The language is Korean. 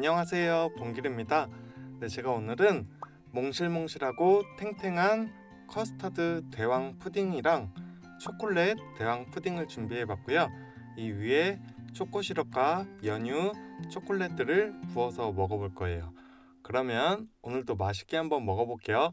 안녕하세요. 봉길입니다. 네 제가 오늘은 몽실몽실하고 탱탱한 커스터드 대왕 푸딩이랑 초콜릿 대왕 푸딩을 준비해 봤고요. 이 위에 초코 시럽과 연유 초콜릿들을 부어서 먹어볼 거예요. 그러면 오늘도 맛있게 한번 먹어볼게요